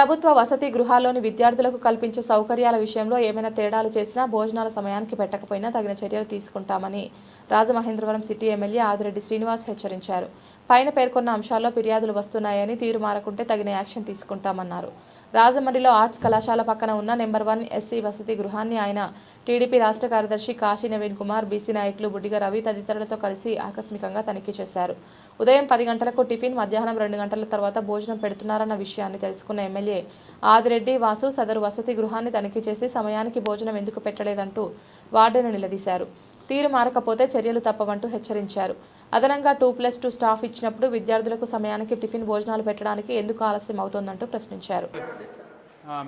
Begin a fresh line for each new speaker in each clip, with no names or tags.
ప్రభుత్వ వసతి గృహాల్లోని విద్యార్థులకు కల్పించే సౌకర్యాల విషయంలో ఏమైనా తేడాలు చేసినా భోజనాల సమయానికి పెట్టకపోయినా తగిన చర్యలు తీసుకుంటామని రాజమహేంద్రవరం సిటీ ఎమ్మెల్యే ఆదిరెడ్డి శ్రీనివాస్ హెచ్చరించారు. పైన పేర్కొన్న అంశాల్లో ఫిర్యాదులు వస్తున్నాయని తీరు మారకుంటే తగిన యాక్షన్ తీసుకుంటామన్నారు. రాజమండ్రిలో ఆర్ట్స్ కళాశాల పక్కన ఉన్న నెంబర్ వన్ ఎస్సీ వసతి గృహాన్ని ఆయన టీడీపీ రాష్ట్ర కార్యదర్శి కాశీ నవీన్ కుమార్ బీసీ నాయకులు బుడ్డిగ రవి తదితరులతో కలిసి ఆకస్మికంగా తనిఖీ చేశారు. ఉదయం పది గంటలకు టిఫిన్ మధ్యాహ్నం రెండు గంటల తర్వాత భోజనం పెడుతున్నారన్న విషయాన్ని తెలుసుకున్న ఎమ్మెల్యే ఆదిరెడ్డి వాసు సదరు వసతి గృహాన్ని తనిఖీ చేసి సమయానికి భోజనం ఎందుకు పెట్టలేదంటూ వార్డెను నిలదీశారు. తీరు మారకపోతే చర్యలు తప్పవంటూ హెచ్చరించారు. అదనంగా టూ ప్లస్ టూ స్టాఫ్ ఇచ్చినప్పుడు విద్యార్థులకు సమయానికి టిఫిన్ భోజనాలు పెట్టడానికి ఎందుకు ఆలస్యం అవుతోందంటూ ప్రశ్నించారు.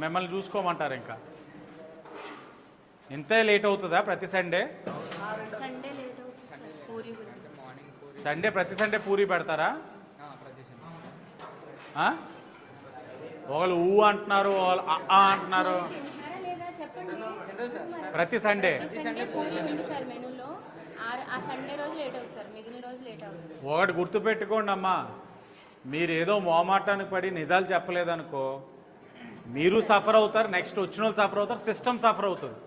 మిమ్మల్ని చూసుకోమంటారు ఇంకా. ఇంతే లేట్ అవుతుందా ప్రతి సండే?
సండే
ప్రతి సండే పూరి పెడతారా? ఆ? ఒకళ్ళు ఊ అంటున్నారు ఒకళ్ళు ఆ అంటున్నారు. ప్రతి సండే. ఒకటి గుర్తుపెట్టుకోండి అమ్మా మీరు ఏదో మోమాటానికి పడి నిజాలు చెప్పలేదనుకో మీరు సఫర్ అవుతారు నెక్స్ట్ వచ్చిన వాళ్ళు సఫర్ అవుతారు సిస్టమ్ సఫర్ అవుతుంది.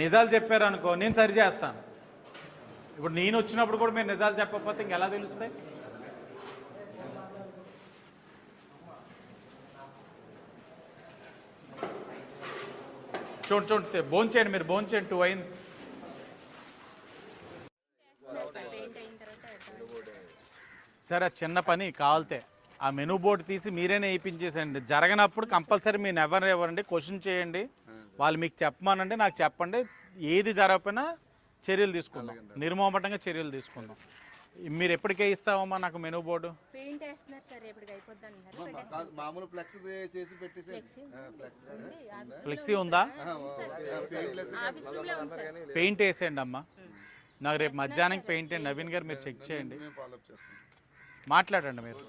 నిజాలు చెప్పారనుకో నేను సరి చేస్తాను. ఇప్పుడు నేను వచ్చినప్పుడు కూడా మీరు నిజాలు చెప్పకపోతే ఇంకెలా తెలుస్తాయి? చూడండి చూడండి భోంచేయండి మీరు భోంచేయండి టూ అయింది.
సార్
చిన్న పని కావాలితే ఆ మెనూ బోర్డు తీసి మీరేనే వేయించేసేయండి జరగనప్పుడు కంపల్సరీ మీరు ఎవరు ఎవరండి క్వశ్చన్ చేయండి. వాళ్ళు మీకు చెప్పమానండి. నాకు చెప్పండి. ఏది జరగకపోయినా చర్యలు తీసుకుందాం. నిర్మోహమాటంగా చర్యలు తీసుకుందాం. మీరు ఎప్పటికే ఇస్తామమ్మా నాకు మెనూ బోర్డు?
పెయింట్ వేస్తున్నారు సార్ ఎప్పటికి అయిపోద్ది.
మామూలు ఫ్లెక్స్ చేసి పెట్టేసి
ఫ్లెక్సీ ఉంది.
పెయింట్ వేసేయండి. అమ్మా. నాకు రేపు మధ్యాహ్నం పెయింట్ నవీన్ గారు మీరు చెక్ చేయండి. మాట్లాడండి మీరు.